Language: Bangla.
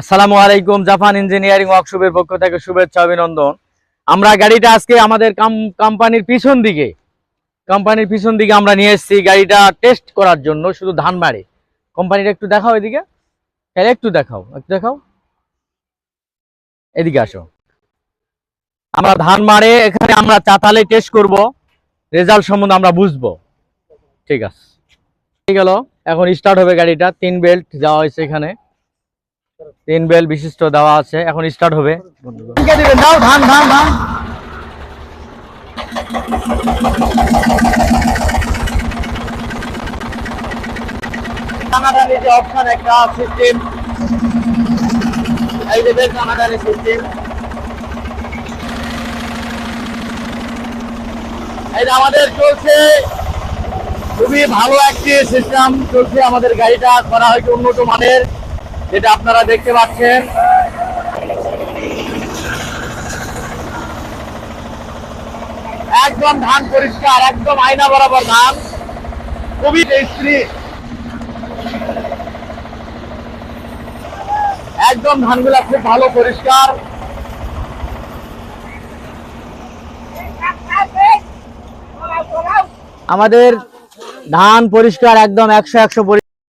আসসালামু আলাইকুম, জাপান ইঞ্জিনিয়ারিং ওয়ার্কশপের পক্ষ থেকে শুভেচ্ছা, অভিনন্দন। আমরা গাড়িটা আজকে আমাদের কোম্পানির পিছন দিকে, কোম্পানির পিছন দিকে আমরা নিয়ে এসেছি গাড়িটা টেস্ট করার জন্য, শুধু ধান বাড়ে কোম্পানিটা একটু দেখাও এদিকে। তাহলে একটু দেখাও একটু দেখাও। এদিকে আসো। আমরা ধান মারে, এখানে আমরা চাতালে টেস্ট করব। রেজাল্ট সম্বন্ধে আমরা বুঝব। ঠিক আছে। ঠিক গেল। এখন স্টার্ট হবে গাড়িটা। তিন বেল্ট যাওয়া হয়েছে এখানে। তিন বেল বিশিষ্ট দেওয়া আছে, এখন স্টার্ট হবে। আমাদের চলছে। খুবই ভালো একটি সিস্টেম চলছে আমাদের গাড়িটা, করা হয়েছে উন্নত মানের। যেটা আপনারা দেখতে পাচ্ছেন। একদম ধান পরিষ্কার, একদম আয়না বরাবর ধান। খুবই টেস্টি। একদম ধানগুলা খুব ভালো পরিষ্কার। আমাদের ধান পরিষ্কার একদম একশো একশো